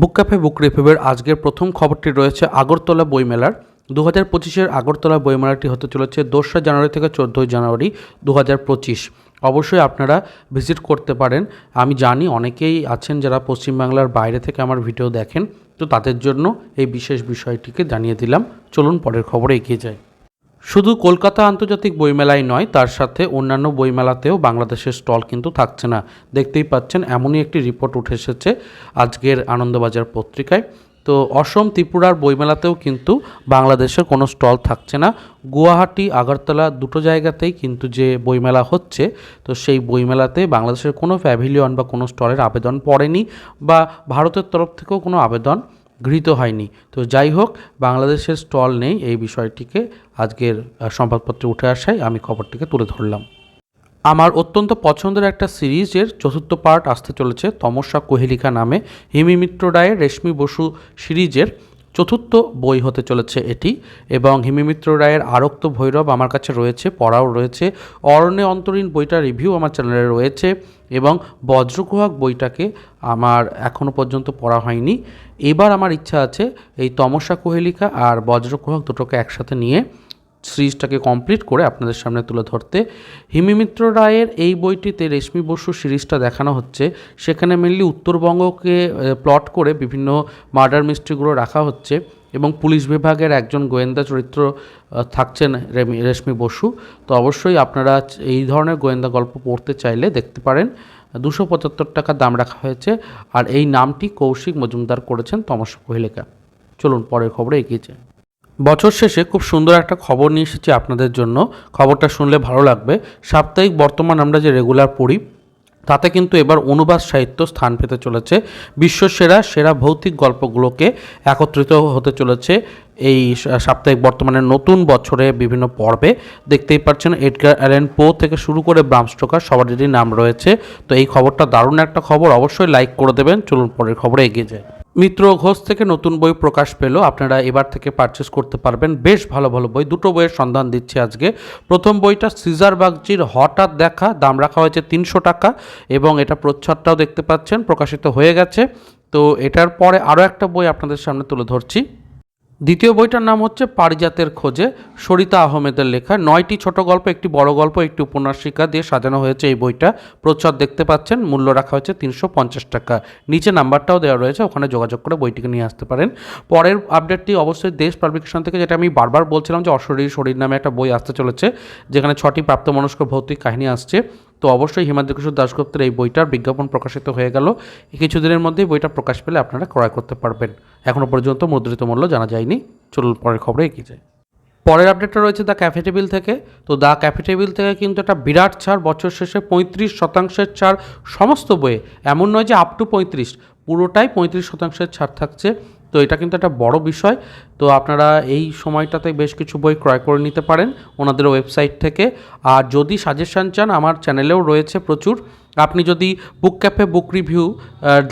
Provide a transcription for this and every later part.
বুক cafe, বুক রিভিউয়ের আজকের প্রথম খবরটি রয়েছে আগরতলা বইমেলার। দু হাজার পঁচিশের আগরতলা বইমেলাটি হতে চলেছে দোসরা জানুয়ারি থেকে চোদ্দোই জানুয়ারি দু হাজার পঁচিশ। অবশ্যই আপনারা ভিজিট করতে পারেন। আমি জানি অনেকেই আছেন যারা পশ্চিমবাংলার বাইরে থেকে আমার ভিডিও দেখেন, তো তাদের জন্য এই বিশেষ বিষয়টিকে জানিয়ে দিলাম। চলুন পরের খবরে এগিয়ে যাই। শুধু কলকাতা আন্তর্জাতিক বইমেলায় নয়, তার সাথে অন্যান্য বইমেলাতেও বাংলাদেশের স্টল কিন্তু থাকছে না। দেখতেই পাচ্ছেন, এমনই একটি রিপোর্ট উঠে এসেছে আজকের আনন্দবাজার পত্রিকায়। তো অসম ত্রিপুরার বইমেলাতেও কিন্তু বাংলাদেশের কোনো স্টল থাকছে না। গুয়াহাটি, আগরতলা দুটো জায়গাতেই কিন্তু যে বইমেলা হচ্ছে, তো সেই বইমেলাতে বাংলাদেশের কোনো প্যাভিলিয়ন বা কোনো স্টলের আবেদন পড়েনি বা ভারতের তরফ থেকেও কোনো আবেদন গৃহীত হয়নি। তো যাই হোক, বাংলাদেশের স্টল নেই এই বিষয়টিকে আজকের সংবাদপত্রে উঠে আসায় আমি খবরটিকে তুলে ধরলাম। আমার অত্যন্ত পছন্দের একটা সিরিজের চতুর্থ পার্ট আসতে চলেছে তমস্যা কোহেলিকা নামে হিমি মিত্র রায়ের, রেশমি বসু সিরিজের। চতুর্থ বই হতে চলেছে এটি এবং হিমিমিত্র রায়ের আরক্ত ভৈরব আমার কাছে রয়েছে, পড়াও রয়েছে। অরণ্যে অন্তরীণ বইটা রিভিউ আমার চ্যানেলে রয়েছে এবং বজ্রকুহাক বইটাকে আমার এখনও পর্যন্ত পড়া হয়নি। এবার আমার ইচ্ছা আছে এই তমসা কোহেলিকা আর বজ্রকুহাক দুটোকে একসাথে নিয়ে সিরিজটাকে কমপ্লিট করে আপনাদের সামনে তুলে ধরতে হিমিমিত্র রায়ের এই বইটিতে রেশমি বসু সিরিজটা দেখানো হচ্ছে। সেখানে মেনলি উত্তরবঙ্গকে প্লট করে বিভিন্ন মার্ডার মিস্ট্রিগুলো রাখা হচ্ছে এবং পুলিশ বিভাগের একজন গোয়েন্দা চরিত্র থাকছেন রেশমি বসু। তো অবশ্যই আপনারা এই ধরনের গোয়েন্দা গল্প পড়তে চাইলে দেখতে পারেন। দুশো পঁচাত্তর টাকা দাম রাখা হয়েছে আর এই নামটি কৌশিক মজুমদার করেছেন তমসা কোহেলিকা চলুন পরের খবরে এগিয়ে যাই। বছর শেষে খুব সুন্দর একটা খবর নিয়ে এসেছি আপনাদের জন্য। খবরটা শুনলে ভালো লাগবে। সাপ্তাহিক বর্তমান আমরা যে রেগুলার পড়ি, তাতে কিন্তু এবার অনুবাদ সাহিত্য স্থান পেতে চলেছে। বিশ্বসেরা সেরা ভৌতিক গল্পগুলোকে একত্রিত হতে চলেছে এই সাপ্তাহিক বর্তমানে নতুন বছরে বিভিন্ন পর্বে। দেখতেই পাচ্ছেন এডগার অ্যালেন পো থেকে শুরু করে ব্রাম স্টোকার সবারই নাম রয়েছে। তো এই খবরটা দারুণ একটা খবর। অবশ্যই লাইক করে দেবেন। চলুন পরের খবরে এগিয়ে যায় মিত্র ঘোষ থেকে নতুন বই প্রকাশ পেল। আপনারা এবার থেকে পারচেস করতে পারবেন। বেশ ভালো ভালো বই। দুটো বইয়ের সন্ধান দিচ্ছি আজকে। প্রথম বইটা সিজার বাগজির হঠাৎ দেখা। দাম রাখা হয়েছে তিনশো টাকা এবং এটা প্রচ্ছদটাও দেখতে পাচ্ছেন, প্রকাশিত হয়ে গেছে। তো এটার পরে আরও একটা বই আপনাদের সামনে তুলে ধরছি। দ্বিতীয় বইটার নাম হচ্ছে পারিজাতের খোঁজে। সরিতা আহমেদের লেখা। নয়টি ছোট গল্প, একটি বড় গল্প, একটি উপন্যাসিকা দিয়ে সাজানো হয়েছে এই বইটা। প্রচ্ছদ দেখতে পাচ্ছেন। মূল্য রাখা হয়েছে তিনশো পঞ্চাশ টাকা। নিচে নাম্বারটাও দেওয়া রয়েছে। ওখানে যোগাযোগ করে বইটিকে নিয়ে আসতে পারেন। পরের আপডেটটি অবশ্যই দেশ পাবলিকেশন থেকে, যেটা আমি বারবার বলছিলাম যে অশরীর শরীর নামে একটা বই আসতে চলেছে, যেখানে ছটি প্রাপ্তমনস্ক ভৌতিক কাহিনী আসছে। তো অবশ্যই হিমাদ্রি কিশোর দাশগুপ্তের এই বইটার বিজ্ঞাপন প্রকাশিত হয়ে গেল। কিছুদিনের মধ্যেই বইটা প্রকাশ পেলে আপনারা ক্রয় করতে পারবেন। এখনও পর্যন্ত মুদ্রিত মূল্য জানা যায়নি। চলুন পরের খবরে এগিয়ে যায় পরের আপডেটটা রয়েছে দ্য ক্যাফে টেবিল থেকে। তো দ্য ক্যাফে টেবিল থেকে কিন্তু একটা বিরাট ছাড়, বছর শেষে পঁয়ত্রিশ শতাংশের ছাড়। সমস্ত বইয়ে এমন নয় যে আপ টু পঁয়ত্রিশ, পুরোটাই পঁয়ত্রিশ শতাংশের ছাড় থাকছে। তো এটা কিন্তু একটা বড় বিষয়। তো আপনারা এই সময়টাতে বেশ কিছু বই ক্রয় করে নিতে পারেন ওনাদের ওয়েবসাইট থেকে। আর যদি সাজেশান চান, আমার চ্যানেলেও রয়েছে প্রচুর। আপনি যদি book cafe book review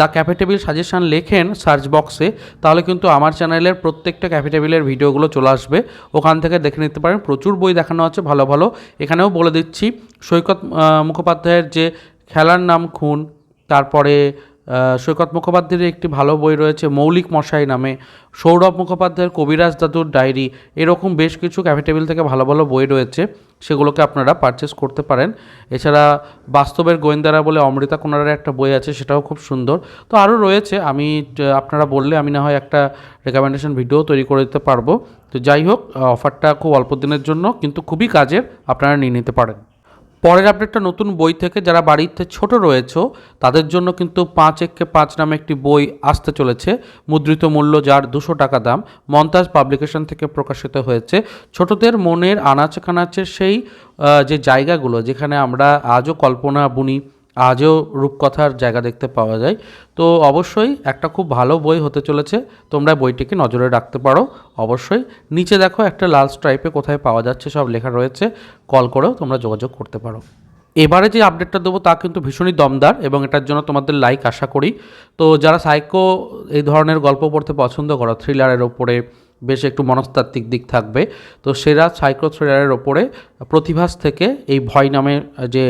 the cafe table suggestion লেখেন সার্চ বক্সে, তাহলে কিন্তু আমার চ্যানেলের প্রত্যেকটা ক্যাফে টেবিলের ভিডিওগুলো চলে আসবে। ওখান থেকে দেখে নিতে পারেন, প্রচুর বই দেখানো আছে, ভালো ভালো। এখানেও বলে দিচ্ছি, সৈকত মুখোপাধ্যায়ের যে খেলার নাম খুন, তারপরে সৈকত মুখোপাধ্যায়ের একটি ভালো বই রয়েছে, মৌলিক মশাই নামে। সৌরভ মুখোপাধ্যায়ের কবিরাজ দাদুর ডায়েরি। এরকম বেশ কিছু ক্যাফে টেবিল থেকে ভালো ভালো বই রয়েছে, সেগুলোকে আপনারা পারচেস করতে পারেন। এছাড়া বাস্তবের গোয়েন্দারা বলে অমৃতা কোনারের একটা বই আছে, সেটাও খুব সুন্দর। তো আরও রয়েছে, আমি আপনারা বললে আমি না হয় একটা রেকমেন্ডেশন ভিডিও তৈরি করে দিতে পারব। তো যাই হোক অফারটা খুব অল্প দিনের জন্য, কিন্তু খুবই কাজের, আপনারা নিয়ে নিতে পারেন। পরের আপডেটটা নতুন বই থেকে যারা বাড়িতে ছোট রয়েছে, তাদের জন্য কিন্তু পাঁচ একে পাঁচ নামে একটি বই আসতে চলেছে। মুদ্রিত মূল্য যার দুশো টাকা দাম মন্তাজ পাবলিকেশন থেকে প্রকাশিত হয়েছে। ছোটদের মনের আনাচে কানাচের সেই যে জায়গাগুলো যেখানে আমরা আজও কল্পনা বুনি আজও রূপকথার জায়গা দেখতে পাওয়া যায়। তো অবশ্যই একটা খুব ভালো বই হতে চলেছে। তোমরা বইটিকে নজরে রাখতে পারো। অবশ্যই নিচে দেখো একটা লাল স্ট্রাইপে কোথায় পাওয়া যাচ্ছে, সব লেখা রয়েছে। কল করেও তোমরা যোগাযোগ করতে পারো। এবারে যে আপডেটটা দেবো তা কিন্তু ভীষণই দমদার এবং এটার জন্য তোমাদের লাইক আশা করি। তো যারা সাইকো এই ধরনের গল্প পড়তে পছন্দ করো থ্রিলারের ওপরে বেশ একটু মনস্তাত্ত্বিক দিক থাকবে। তো সেরা সাইকো থ্রিলারের ওপরে প্রতিভাস থেকে এই ভয় নামে যে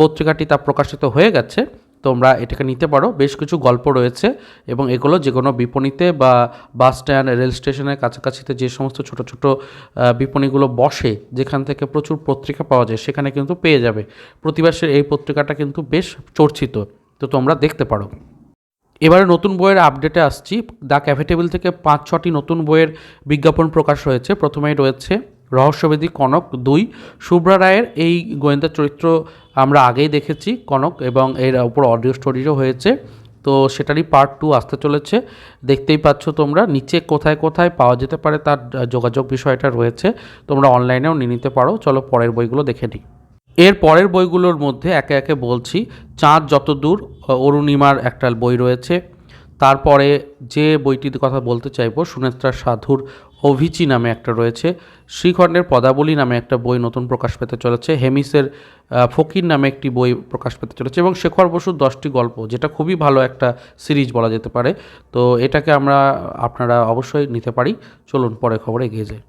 পত্রিকাটি তা প্রকাশিত হয়ে গেছে, তোমরা এটাকে নিতে পারো। বেশ কিছু গল্প রয়েছে এবং এগুলো যে কোনো বিপণীতে বা বাস স্ট্যান্ড, রেল স্টেশনের কাছাকাছিতে যে সমস্ত ছোট ছোট বিপণীগুলো বসে, যেখান থেকে প্রচুর পত্রিকা পাওয়া যায়, সেখানে কিন্তু পেয়ে যাবে। প্রতিবাসের এই পত্রিকাটা কিন্তু বেশ চর্চিত, তো তোমরা দেখতে পারো। এবারে নতুন বইয়ের আপডেটে আসছি। দ্য ক্যাফে টেবিল থেকে পাঁচ, ছটি নতুন বইয়ের বিজ্ঞাপন প্রকাশ হয়েছে। প্রথমেই রয়েছে রহস্যবেদী কনক দুই। শুভ্রা রায়ের এই গোয়েন্দা চরিত্র আমরা আগেই দেখেছি কনক এবং এর উপর অডিও স্টোরিও হয়েছে। তো সেটারই পার্ট টু আসতে চলেছে। দেখতেই পাচ্ছ তোমরা, নিচে কোথায় কোথায় পাওয়া যেতে পারে তার যোগাযোগ বিষয়টা রয়েছে। তোমরা অনলাইনেও নিয়ে নিতে পারো। চলো পরের বইগুলো দেখে নিই। এর পরের বইগুলোর মধ্যে একে একে বলছি। চাঁদ যত দূর, অরুণিমার একটা বই রয়েছে। তারপরে যে বইটির কথা বলতে চাইব, সুনেত্রা সাধুর অভিচি নামে একটা রয়েছে। শ্রীখণ্ডের পদাবলী নামে একটা বই নতুন প্রকাশ পেতে চলেছে। হেমিসের ফকির নামে একটি বই প্রকাশ পেতে চলেছে এবং শেখর বসুর দশটি গল্প, যেটা খুবই ভালো একটা সিরিজ বলা যেতে পারে। তো এটাকে আমরা, আপনারা অবশ্যই নিতে পারি। চলুন পরে খবরে এগিয়ে যাই।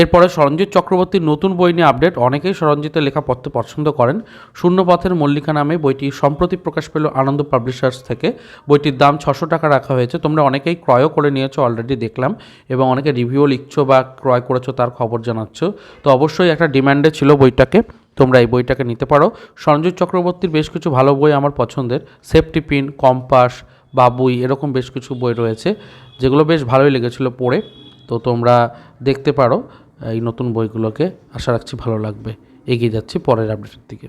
এরপরে সরঞ্জিৎ চক্রবর্তীর নতুন বই নিয়ে আপডেট। অনেকেই সরঞ্জিতের লেখা পড়তে পছন্দ করেন। শূন্যপথের মল্লিকা নামে বইটি সম্প্রতি প্রকাশ পেল আনন্দ পাবলিশার্স থেকে। বইটির দাম ছশো টাকা রাখা হয়েছে। তোমরা অনেকেই ক্রয়ও করে নিয়েছো অলরেডি দেখলাম, এবং অনেকে রিভিউও লিখছো বা ক্রয় করেছ, তার খবর জানাচ্ছ। তো অবশ্যই একটা ডিম্যান্ডে ছিল বইটাকে। তোমরা এই বইটাকে নিতে পারো। সঞ্জয় চক্রবর্তীর বেশ কিছু ভালো বই আমার পছন্দের। সেফটি পিন কম্পাস বাবুই এরকম বেশ কিছু বই রয়েছে, যেগুলো বেশ ভালোই লেগেছিলো পড়ে। তো তোমরা দেখতে পারো। এই নতুন বইগুলোকে আশা রাখছি ভালো লাগবে। এগিয়ে যাচ্ছি পরের আপডেটের দিকে।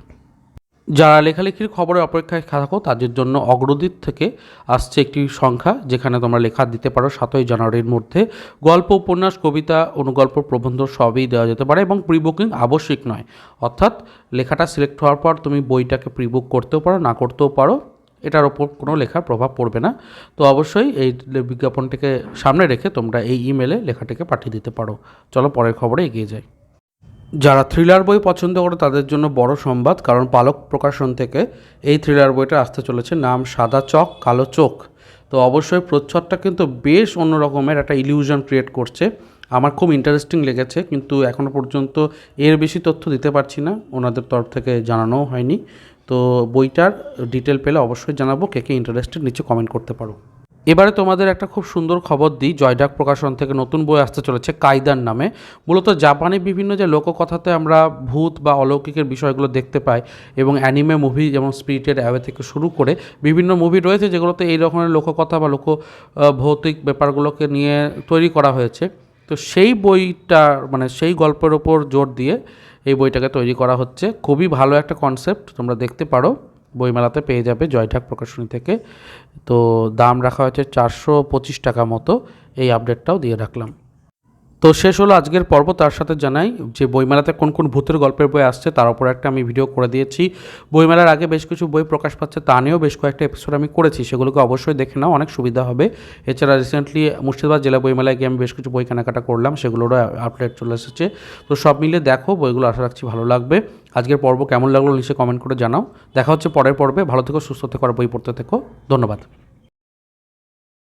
যারা লেখালেখির খবরের অপেক্ষায় থাকো, তাদের জন্য অগ্রদীপ থেকে আসছে একটি সংখ্যা, যেখানে তোমরা লেখা দিতে পারো সাতই জানুয়ারির মধ্যে। গল্প, উপন্যাস, কবিতা, অনুগল্প, প্রবন্ধ সবই দেওয়া যেতে পারে এবং প্রি বুকিং আবশ্যিক নয়। অর্থাৎ লেখাটা সিলেক্ট হওয়ার পর তুমি বইটাকে প্রি বুক করতেও পারো, না করতেও পারো। এটার ওপর কোনো লেখার প্রভাব পড়বে না। তো অবশ্যই এই বিজ্ঞাপনটিকে সামনে রেখে তোমরা এই ইমেলে লেখাটিকে পাঠিয়ে দিতে পারো। চলো পরের খবরে এগিয়ে যাই। যারা থ্রিলার বই পছন্দ করে তাদের জন্য বড় সংবাদ, কারণ পালক প্রকাশন থেকে এই থ্রিলার বইটা আসতে চলেছে, নাম সাদা চক, কালো চোখ। তো অবশ্যই প্রচ্ছদটা কিন্তু বেশ অন্য রকমের একটা ইলিউশন ক্রিয়েট করছে। আমার খুব ইন্টারেস্টিং লেগেছে, কিন্তু এখনও পর্যন্ত এর বেশি তথ্য দিতে পারছি না। ওনাদের তরফ থেকে জানানোও হয়নি। তো বইটার ডিটেল পেলে অবশ্যই জানাব, কে কে ইন্টারেস্টেড নিচে কমেন্ট করতে পারো। এবারে তোমাদের একটা খুব সুন্দর খবর দিই, জয়ডাক প্রকাশন থেকে নতুন বই আসতে চলেছে কায়দার নামে। মূলত জাপানি বিভিন্ন যে লোককথাতে আমরা ভূত বা অলৌকিকের বিষয়গুলো দেখতে পাই এবং অ্যানিমে মুভি যেমন স্পিরিটেড অ্যাওয়ে থেকে শুরু করে বিভিন্ন মুভি রয়েছে যেগুলোতে এই রকমের লোককথা বা লোক ভৌতিক ব্যাপারগুলোকে নিয়ে তৈরি করা হয়েছে। তো সেই বইটা মানে সেই গল্পের ওপর জোর দিয়ে এই বইটাকে তৈরি করা হচ্ছে। খুবই ভালো একটা কনসেপ্ট তোমরা দেখতে পারো। বইমেলাতে পেয়ে যাবে জয়ঠাক প্রকাশনী থেকে। তো দাম রাখা হয়েছে চারশো পঁচিশ টাকা মতো। এই আপডেটটাও দিয়ে রাখলাম। তো শেষ হলো আজকের পর্ব। তার সাথে জানাই যে বইমেলাতে কোন কোন ভূতের গল্পের বই আসছে, তার উপর একটা আমি ভিডিও করে দিয়েছি। বইমেলার আগে বেশ কিছু বই প্রকাশ পাচ্ছে, তা নিয়েও বেশ কয়েকটা এপিসোড আমি করেছি। সেগুলোকে অবশ্যই দেখে নাও, অনেক সুবিধা হবে। এছাড়া রিসেন্টলি মুর্শিদাবাদ জেলা বইমেলায় গিয়ে আমি বেশ কিছু বই কেনাকাটা করলাম, সেগুলোরও আপডেট চলে এসেছে। তো সব মিলে দেখো, বইগুলো আশা রাখছি ভালো লাগবে। আজকের পর্ব কেমন লাগল নিচে কমেন্ট করে জানাও। দেখা হচ্ছে পরের পর্বে। ভালো থেকো, সুস্থ থেকো, আর বই পড়তে থেকো। ধন্যবাদ।